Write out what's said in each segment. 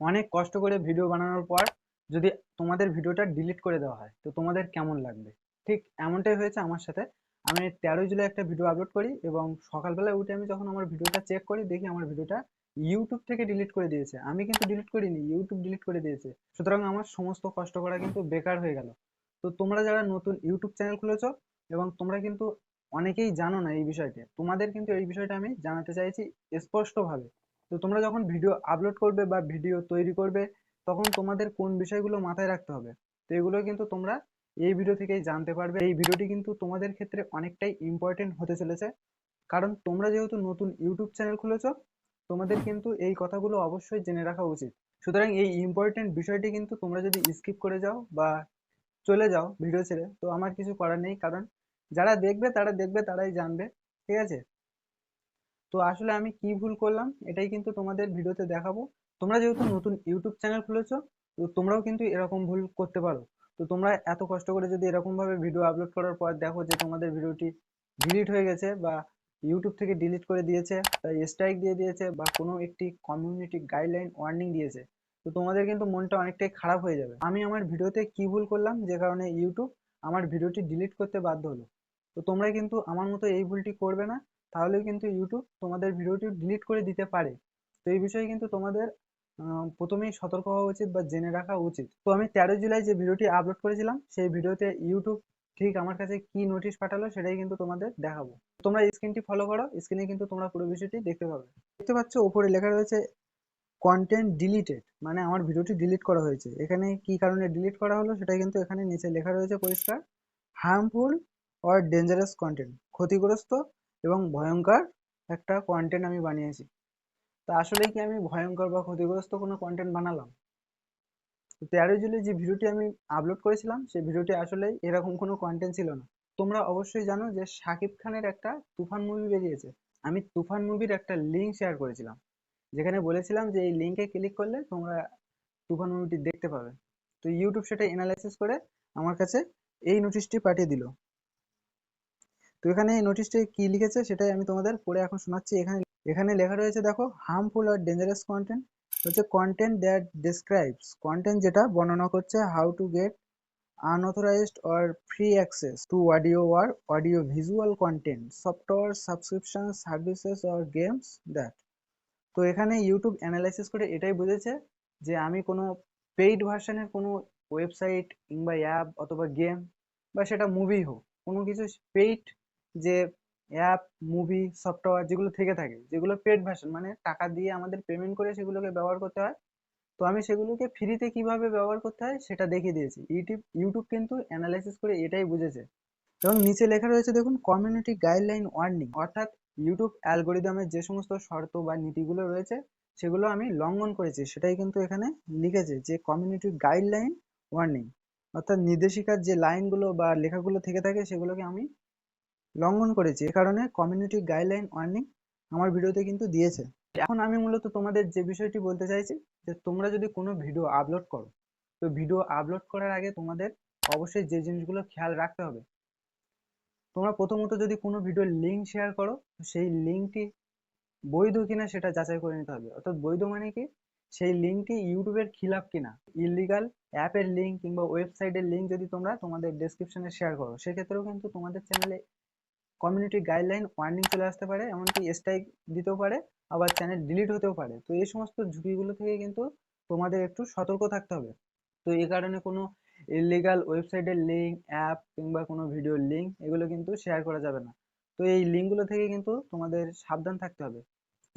অনেক কষ্ট করে ভিডিও বানানোর পর যদি তোমাদের ভিডিওটা ডিলিট করে দেওয়া হয়, তো তোমাদের কেমন লাগবে? ঠিক এমনটাই হয়েছে আমার সাথে। আমি তেরোই জুলাই একটা ভিডিও আপলোড করি এবং সকালবেলায় উঠে আমি যখন আমার ভিডিওটা চেক করি, দেখি আমার ভিডিওটা ইউটিউব থেকে ডিলিট করে দিয়েছে। আমি কিন্তু ডিলিট করিনি ইউটিউব ডিলিট করে দিয়েছে। সুতরাং আমার সমস্ত কষ্ট করা কিন্তু বেকার হয়ে গেল। তো তোমরা যারা নতুন ইউটিউব চ্যানেল খুলেছো এবং তোমরা কিন্তু অনেকেই জানো না এই বিষয়টা, তোমাদের কিন্তু এই বিষয়টা আমি জানাতে চাইছি স্পষ্টভাবে। তো তোমরা যখন ভিডিও আপলোড করবে বা ভিডিও তৈরি করবে, তখন তোমাদের কোন বিষয়গুলো মাথায় রাখতে হবে? তো এগুলো কিন্তু তোমরা এই ভিডিও থেকেই জানতে পারবে। এই ভিডিওটি কিন্তু তোমাদের ক্ষেত্রে অনেকটাই ইম্পর্টেন্ট হতে চলেছে। কারণ তোমরা যেহেতু নতুন ইউটিউব চ্যানেল খুলেছো, তোমাদের কিন্তু এই কথাগুলো অবশ্যই জেনে রাখা উচিত। সুতরাং এই ইম্পর্টেন্ট বিষয়টি কিন্তু তোমরা যদি স্কিপ করে যাও বা চলে যাও ভিডিও ছেড়ে, তো আমার কিছু করার নেই। কারণ যারা দেখবে, তারা দেখবে, তারাই জানবে। ঠিক আছে? তো আসলে আমি কি ভুল করলাম এটাই কিন্তু তোমাদের ভিডিওতে দেখাবো। তোমরা যেহেতু নতুন ইউটিউব চ্যানেল খুলেছো, তো তোমরাও কিন্তু এরকম ভুল করতে পারো। তো তোমরা এত কষ্ট করে যদি এরকম ভাবে ভিডিও আপলোড করার পর দেখো যে তোমাদের ভিডিওটি ডিলিট হয়ে গেছে বা ইউটিউব থেকে ডিলিট করে দিয়েছে, তাই স্ট্রাইক দিয়ে দিয়েছে বা কোনো একটি কমিউনিটি গাইডলাইন ওয়ার্নিং দিয়েছে, তো তোমাদের কিন্তু মনটা অনেকটাই খারাপ হয়ে যাবে। আমি আমার ভিডিওতে কি ভুল করলাম যে কারণে ইউটিউব আমার ভিডিওটি ডিলিট করতে বাধ্য হলো। তো তোমরা কিন্তু আমার মতো এই ভুলটি করবে না। তাহলে কিন্তু ইউটিউব তোমাদের ভিডিওটি ডিলিট করে দিতে পারে। তো এই বিষয়ে কিন্তু তোমাদের প্রথমেই সতর্ক হওয়া উচিত বা জেনে রাখা উচিত। তো আমি তেরো জুলাই যে ভিডিওটি আপলোড করেছিলাম, সেই ভিডিওতে ইউটিউব ঠিক আমার কাছে কি নোটিশ পাঠালো সেটাই কিন্তু তোমাদের দেখাবো। তোমরা স্ক্রিনটি ফলো করো স্ক্রিনে কিন্তু তোমরা পুরো বিষয়টি দেখতে পাবে। দেখতে পাচ্ছ ওপরে লেখা রয়েছে কন্টেন্ট ডিলিটেড মানে আমার ভিডিওটি ডিলিট করা হয়েছে। এখানে কি কারণে ডিলিট করা হলো সেটা কিন্তু এখানে নিচে লেখা রয়েছে পরিষ্কার। হার্মফুল অর ডেঞ্জারাস কন্টেন্ট ক্ষতিগ্রস্ত এবং ভয়ঙ্কর একটা কন্টেন্ট আমি বানিয়েছি। তা আসলে কি আমি ভয়ঙ্কর বা ক্ষতিগ্রস্ত কোনো কন্টেন্ট বানালাম? তো তেরো জুলাই যে ভিডিওটি আমি আপলোড করেছিলাম, সেই ভিডিওটি আসলে এরকম কোনো কন্টেন্ট ছিল না। তোমরা অবশ্যই জানো যে শাকিব খানের একটা তুফান মুভি বেরিয়েছে। আমি তুফান মুভির একটা লিঙ্ক শেয়ার করেছিলাম। যেখানে বলেছিলাম যে এই লিঙ্কে ক্লিক করলে তোমরা তুফান মুভিটি দেখতে পাবে। তো ইউটিউব সেটা এনালাইসিস করে আমার কাছে এই নোটিশটি পাঠিয়ে দিল। তো এখানে এই নোটিশটি কি লিখেছে সেটাই আমি তোমাদের পড়ে এখন শোনাচ্ছি। এখানে এখানে লেখা রয়েছে, দেখো হার্মফুল আর ডেঞ্জারাস কন্টেন্ট হচ্ছে কন্টেন্ট দ্যাট ডিসক্রাইবস কন্টেন্ট যেটা বর্ণনা করছে how to get unauthorized or free access to audio or audio visual content, software subscription services or games that তো এখানে ইউটিউব অ্যানালাইসিস করে এটাই বুঝেছে যে আমি কোনো পেইড ভার্সনের কোনো ওয়েবসাইট কিংবা অ্যাপ অথবা গেম বা সেটা মুভি হোক, কোনো কিছু পেইড যে অ্যাপ মুভি সফটওয়্যার যেগুলো থেকে থাকে, যেগুলো পেড ভার্সন মানে টাকা দিয়ে আমাদের পেমেন্ট করে সেগুলোকে ব্যবহার করতে হয়। তো আমি সেগুলোকে ফ্রিতে কীভাবে ব্যবহার করতে হয় সেটা দেখিয়ে দিয়েছি। ইউটিউব ইউটিউব কিন্তু অ্যানালাইসিস করে এটাই বুঝেছে। এবং নিচে লেখা রয়েছে দেখুন কমিউনিটি গাইডলাইন ওয়ার্নিং অর্থাৎ ইউটিউব অ্যালগোরিদমের যে সমস্ত শর্ত বা নীতিগুলো রয়েছে, সেগুলো আমি লঙ্ঘন করেছি। সেটাই কিন্তু এখানে লিখেছে যে কমিউনিটি গাইডলাইন ওয়ার্নিং অর্থাৎ নির্দেশিকার যে লাইনগুলো বা লেখাগুলো থেকে থাকে, সেগুলোকে আমি লঙ্ঘন করেছি, এ কারণে কমিউনিটি গাইডলাইন ওয়ার্নিং আমার ভিডিওতে কিন্তু দিয়েছে। এখন আমি মূলত তোমাদের যে বিষয়টি বলতে চাইছি, যে তোমরা যদি কোনো ভিডিও আপলোড করো, তো ভিডিও আপলোড করার আগে তোমাদের অবশ্যই যে জিনিসগুলো খেয়াল রাখতে হবে। তোমরা প্রথমত যদি কোনো ভিডিওর লিঙ্ক শেয়ার করো সেই লিঙ্কটি বৈধ কিনা সেটা যাচাই করে নিতে হবে। অর্থাৎ বৈধ মানে কি? সেই লিঙ্কটি ইউটিউবের খিলাফ কিনা। ইলিগাল অ্যাপের লিঙ্ক কিংবা ওয়েবসাইটের লিঙ্ক যদি তোমরা তোমাদের ডেসক্রিপশনে শেয়ার করো, সেক্ষেত্রেও কিন্তু তোমাদের চ্যানেলে কমিউনিটি গাইডলাইন ওয়ার্নিং চলে আসতে পারে, এমনকি স্ট্রাইক দিতেও পারে, আবার চ্যানেল ডিলিট হতেও পারে। তো এই সমস্ত ঝুঁকিগুলো থেকে কিন্তু তোমাদের একটু সতর্ক থাকতে হবে। তো এই কারণে কোনো ইলিগাল ওয়েবসাইটের লিঙ্ক অ্যাপ কিংবা কোনো ভিডিওর লিঙ্ক এগুলো কিন্তু শেয়ার করা যাবে না। তো এই লিঙ্কগুলো থেকে কিন্তু তোমাদের সাবধান থাকতে হবে।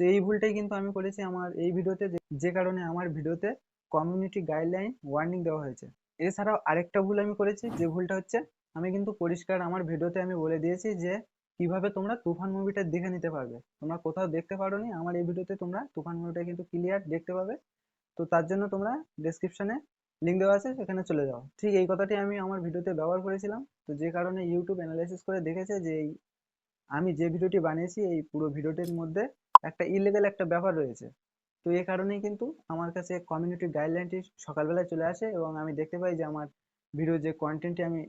তো এই ভুলটাই কিন্তু আমি করেছি আমার এই ভিডিওতে, যে কারণে আমার ভিডিওতে কমিউনিটি গাইডলাইন ওয়ার্নিং দেওয়া হয়েছে। এছাড়াও আরেকটা ভুল আমি করেছি, যে ভুলটা হচ্ছে আমি কিন্তু পরিষ্কার আমার ভিডিওতে আমি বলে দিয়েছি যে, কীভাবে তোমরা তুফান মুভিটা দেখে নিতে পারবে। তোমরা কোথাও দেখতে পারো নি আমার এই ভিডিওতে তোমরা তুফান মুভিটা কিন্তু ক্লিয়ার দেখতে পাবে। তো তার জন্য তোমরা ডেসক্রিপশনে লিঙ্ক দেওয়া আছে, সেখানে চলে যাও। ঠিক এই কথাটি আমি আমার ভিডিওতে ব্যবহার করেছিলাম। তো যে কারণে ইউটিউব অ্যানালাইসিস করে দেখেছে যে, এই আমি যে ভিডিওটি বানিয়েছি, এই পুরো ভিডিওটির মধ্যে একটা ইলিগাল একটা ব্যাপার রয়েছে। তো এই কারণেই কিন্তু আমার কাছে কমিউনিটি গাইডলাইনটি সকালবেলায় চলে আসে এবং আমি দেখতে পাই যে, আমার ভিডিও যে কন্টেন্টটি আমি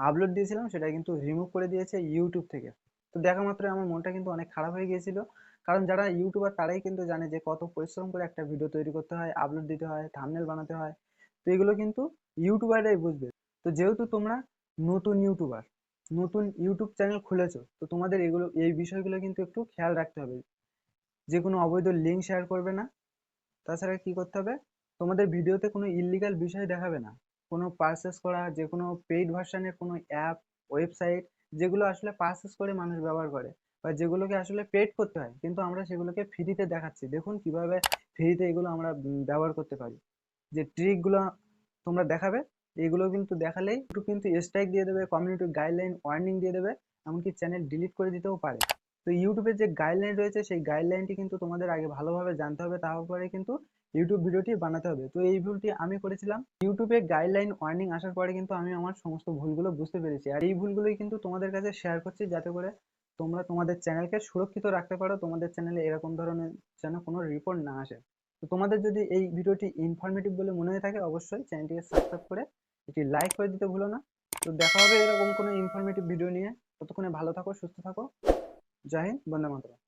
আপলোড দিয়েছিলাম, সেটা কিন্তু রিমুভ করে দিয়েছে ইউটিউব থেকে। তো দেখা মাত্র আমার মনটা কিন্তু অনেক খারাপ হয়ে গিয়েছিল। কারণ যারা ইউটিউবার তারাই কিন্তু জানে যে কত পরিশ্রম করে একটা ভিডিও তৈরি করতে হয় আপলোড দিতে হয় থাম্বনেল বানাতে হয়। তো এগুলো কিন্তু ইউটিউবাররাই বুঝবে। তো যেহেতু তোমরা নতুন ইউটিউবার নতুন ইউটিউব চ্যানেল খুলেছো, তো তোমাদের এগুলো, এই বিষয়গুলো কিন্তু একটু খেয়াল রাখতে হবে। যে কোনো অবৈধ লিঙ্ক শেয়ার করবে না। তাছাড়া কি করতে হবে? তোমাদের ভিডিওতে কোনো ইলিগাল বিষয় দেখাবে না। কোনো পারচেস করা যে কোনো পেইড ভার্সনের কোনো অ্যাপ ওয়েবসাইট যেগুলো আসলে পারচেস করে মানুষ ব্যবহার করে বা যেগুলোকে আসলে পেড করতে হয়, কিন্তু আমরা সেগুলোকে ফ্রিতে দেখাচ্ছি। দেখুন কীভাবে ফ্রিতে এগুলো আমরা ব্যবহার করতে পারি। যে ট্রিকগুলো তোমরা দেখাবে, এগুলো কিন্তু দেখালেই একটু কিন্তু স্ট্রাইক দিয়ে দেবে কমিউনিটি গাইডলাইন ওয়ার্নিং দিয়ে দেবে, এমনকি চ্যানেল ডিলিট করে দিতেও পারে। তো ইউটিউবের যে গাইডলাইন রয়েছে, সেই গাইডলাইনটি কিন্তু তোমাদের আগে ভালোভাবে জানতে হবে তারপরে কিন্তু ইউটিউব ভিডিওটি বানাতে হবে। তো এই ভুলটি আমি করেছিলাম। ইউটিউবে গাইডলাইন ওয়ার্নিং আসার পরে কিন্তু আমি আমার সমস্ত ভুলগুলো বুঝতে পেরেছি। আর এই ভুলগুলোই কিন্তু তোমাদের কাছে শেয়ার করছি যাতে করে তোমরা তোমাদের চ্যানেলকে সুরক্ষিত রাখতে পারো, তোমাদের চ্যানেলে এরকম ধরনের যেন কোনো রিপোর্ট না আসে। তো তোমাদের যদি এই ভিডিওটি ইনফরমেটিভ বলে মনে হয়ে থাকে, অবশ্যই চ্যানেলটিকে সাবস্ক্রাইব করে একটি লাইক করে দিতে ভুলো না। তো দেখা হবে এরকম কোনো ইনফরমেটিভ ভিডিও নিয়ে। ততক্ষণে ভালো থাকো, সুস্থ থাকো। জয় হিন্দ, বন্দে মাতরম।